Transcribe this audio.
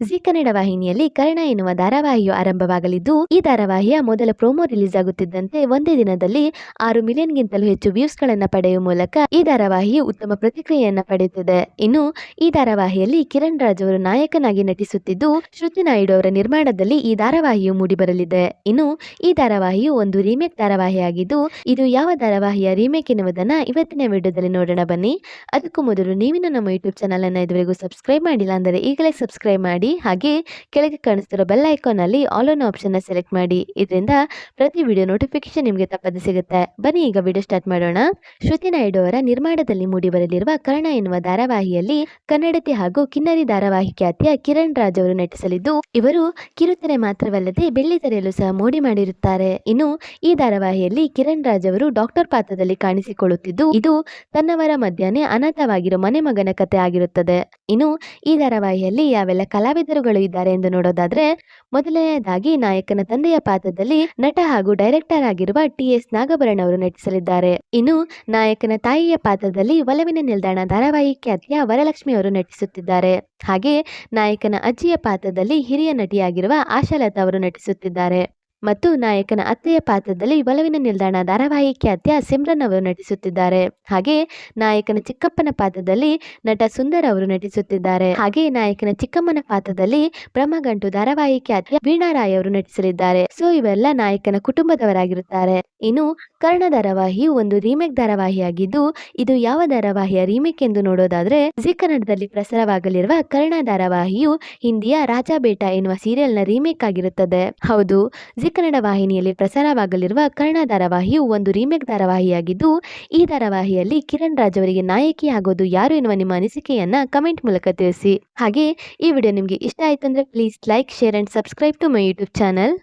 G Kannada ವಾಹಿನಿಯಲ್ಲಿ ಕರ್ಣ ಎನ್ನುವ ಧಾರಾವಾಹಿಯು ಆರಂಭವಾಗಲಿದ್ದು, ಈ ಧಾರಾವಾಹಿಯ ಮೊದಲ ಪ್ರೋಮೋ ರಿಲೀಸ್ ಆಗುತ್ತಿದ್ದಂತೆ ಒಂದೇ ದಿನದಲ್ಲಿ ಆರು ಮಿಲಿಯನ್ಗಿಂತಲೂ ಹೆಚ್ಚು ವ್ಯೂಸ್ ಗಳನ್ನ ಪಡೆಯುವ ಮೂಲಕ ಈ ಧಾರಾವಾಹಿಯು ಉತ್ತಮ ಪ್ರತಿಕ್ರಿಯೆಯನ್ನ ಪಡೆಯುತ್ತಿದೆ. ಇನ್ನು, ಈ ಧಾರಾವಾಹಿಯಲ್ಲಿ ಕಿರಣ್ ರಾಜ್ ಅವರು ನಾಯಕನಾಗಿ ನಟಿಸುತ್ತಿದ್ದು, ಶ್ರುತಿ ನಾಯ್ಡು ಅವರ ನಿರ್ಮಾಣದಲ್ಲಿ ಈ ಧಾರಾವಾಹಿಯು ಮೂಡಿಬರಲಿದೆ. ಇನ್ನು, ಈ ಧಾರಾವಾಹಿಯು ಒಂದು ರೀಮೇಕ್ ಧಾರಾವಾಹಿಯಾಗಿದ್ದು, ಇದು ಯಾವ ಧಾರಾವಾಹಿಯ ರೀಮೇಕ್ ಎನ್ನುವುದನ್ನ ಇವತ್ತಿನ ವಿಡಿಯೋದಲ್ಲಿ ನೋಡೋಣ ಬನ್ನಿ. ಅದಕ್ಕೂ ಮೊದಲು ನೀವಿನ ನಮ್ಮ ಯೂಟ್ಯೂಬ್ ಚಾನಲ್ ಅನ್ನು ಇದುವರೆಗೂ ಸಬ್ಸ್ಕ್ರೈಬ್ ಮಾಡಿಲ್ಲ ಅಂದರೆ ಈಗಲೇ ಸಬ್ಸ್ಕ್ರೈಬ್ ಮಾಡಿ. ಹಾಗೆ ಕೆಳಗೆ ಕಾಣಿಸ್ತಿರೋ ಬೆಲ್ ಐಕಾನ್ ಅಲ್ಲಿ ಆಲ್ ಆನ್ ಆಪ್ಷನ್ ಸೆಲೆಕ್ಟ್ ಮಾಡಿ. ಇದರಿಂದ ಪ್ರತಿ ವಿಡಿಯೋ ನೋಟಿಫಿಕೇಶನ್ ನಿಮಗೆ ತಪ್ಪದೆ ಸಿಗುತ್ತೆ. ಬನ್ನಿ ಈಗ ವಿಡಿಯೋ ಸ್ಟಾರ್ಟ್ ಮಾಡೋಣ. ಶ್ರುತಿ ನಾಯ್ಡು ಅವರ ನಿರ್ಮಾಣದಲ್ಲಿ ಮೂಡಿಬರಲಿರುವ ಕರ್ಣ ಎನ್ನುವ ಧಾರಾವಾಹಿಯಲ್ಲಿ ಕನ್ನಡತಿ ಹಾಗೂ ಕಿನ್ನರಿ ಧಾರಾವಾಹಿ ಖ್ಯಾತಿಯ ಕಿರಣ್ ರಾಜ್ ಅವರು ನಟಿಸಲಿದ್ದು, ಇವರು ಕಿರುತೆರೆ ಮಾತ್ರವಲ್ಲದೆ ಬೆಳ್ಳಿ ತೆರೆಯಲು ಸಹ ಮೋಡಿ ಮಾಡಿರುತ್ತಾರೆ. ಇನ್ನು ಈ ಧಾರಾವಾಹಿಯಲ್ಲಿ ಕಿರಣ್ ರಾಜ್ ಅವರು ಡಾಕ್ಟರ್ ಪಾತ್ರದಲ್ಲಿ ಕಾಣಿಸಿಕೊಳ್ಳುತ್ತಿದ್ದು, ಇದು ತನ್ನವರ ಮಧ್ಯಾಹ್ನ ಅನಾಥವಾಗಿರೋ ಮನೆ ಮಗನ ಕಥೆ ಆಗಿರುತ್ತದೆ. ಇನ್ನು ಈ ಧಾರಾವಾಹಿಯಲ್ಲಿ ಯಾವೆಲ್ಲ ಕಲಾವಿದರುಗಳು ಇದ್ದಾರೆ ಎಂದು ನೋಡೋದಾದ್ರೆ ಮೊದಲನೆಯದಾಗಿ ನಾಯಕನ ತಂದೆಯ ಪಾತ್ರದಲ್ಲಿ ನಟ ಹಾಗೂ ಡೈರೆಕ್ಟರ್ ಆಗಿರುವ ಟಿ ಎಸ್ ನಾಗಭರಣ್ ಅವರು ನಟಿಸಲಿದ್ದಾರೆ. ಇನ್ನು ನಾಯಕನ ತಾಯಿಯ ಪಾತ್ರದಲ್ಲಿ ಒಲವಿನ ನಿಲ್ದಾಣ ಧಾರಾವಾಹಿ ಖ್ಯಾತಿಯ ವರಲಕ್ಷ್ಮಿ ಅವರು ನಟಿಸುತ್ತಿದ್ದಾರೆ. ಹಾಗೆ ನಾಯಕನ ಅಜ್ಜಿಯ ಪಾತ್ರದಲ್ಲಿ ಹಿರಿಯ ನಟಿಯಾಗಿರುವ ಆಶಾಲತಾ ಅವರು ನಟಿಸುತ್ತಿದ್ದಾರೆ. ಮತ್ತು ನಾಯಕನ ಅತ್ತೆಯ ಪಾತ್ರದಲ್ಲಿ ಒಲವಿನ ನಿಲ್ದಾಣ ಧಾರಾವಾಹಿ ಖ್ಯಾತಿಯ ಸಿಮ್ರನ್ ಅವರು ನಟಿಸುತ್ತಿದ್ದಾರೆ. ಹಾಗೆ ನಾಯಕನ ಚಿಕ್ಕಪ್ಪನ ಪಾತ್ರದಲ್ಲಿ ನಟ ಸುಂದರ್ ಅವರು ನಟಿಸುತ್ತಿದ್ದಾರೆ. ಹಾಗೆ ನಾಯಕನ ಚಿಕ್ಕಮ್ಮನ ಪಾತ್ರದಲ್ಲಿ ಬ್ರಹ್ಮಗಂಟು ಧಾರಾವಾಹಿ ಖ್ಯಾತಿಯ ವೀಣಾ ರಾಯ್ ಅವರು ನಟಿಸಲಿದ್ದಾರೆ. ಸೊ, ಇವೆಲ್ಲ ನಾಯಕನ ಕುಟುಂಬದವರಾಗಿರುತ್ತಾರೆ. ಇನ್ನು ಕರ್ಣ ಧಾರಾವಾಹಿಯು ಒಂದು ರೀಮೇಕ್ ಧಾರಾವಾಹಿಯಾಗಿದ್ದು, ಇದು ಯಾವ ಧಾರಾವಾಹಿಯ ರೀಮೇಕ್ ಎಂದು ನೋಡೋದಾದ್ರೆ, ಜಿ ಕನ್ನಡದಲ್ಲಿ ಪ್ರಸಾರವಾಗಲಿರುವ ಕರ್ಣ ಧಾರಾವಾಹಿಯು ಹಿಂದಿಯ ರಾಜಾ ಬೇಟಾ ಎನ್ನುವ ಸೀರಿಯಲ್ನ ರೀಮೇಕ್ ಆಗಿರುತ್ತದೆ. ಹೌದು, ಜಿ ಕನ್ನಡ ವಾಹಿನಿಯಲ್ಲಿ ಪ್ರಸಾರವಾಗಲಿರುವ ಕರ್ಣ ಧಾರಾವಾಹಿಯು ಒಂದು ರೀಮೇಕ್ ಧಾರಾವಾಹಿಯಾಗಿದ್ದು, ಈ ಧಾರಾವಾಹಿಯಲ್ಲಿ ಕಿರಣ್ ರಾಜ್ ಅವರಿಗೆ ನಾಯಕಿ ಆಗೋದು ಯಾರು ಎನ್ನುವ ನಿಮ್ಮ ಅನಿಸಿಕೆಯನ್ನ ಕಮೆಂಟ್ ಮೂಲಕ ತಿಳಿಸಿ. ಹಾಗೆ ಈ ವಿಡಿಯೋ ನಿಮಗೆ ಇಷ್ಟ ಆಯ್ತು ಅಂದ್ರೆ please like, share and subscribe to my YouTube channel.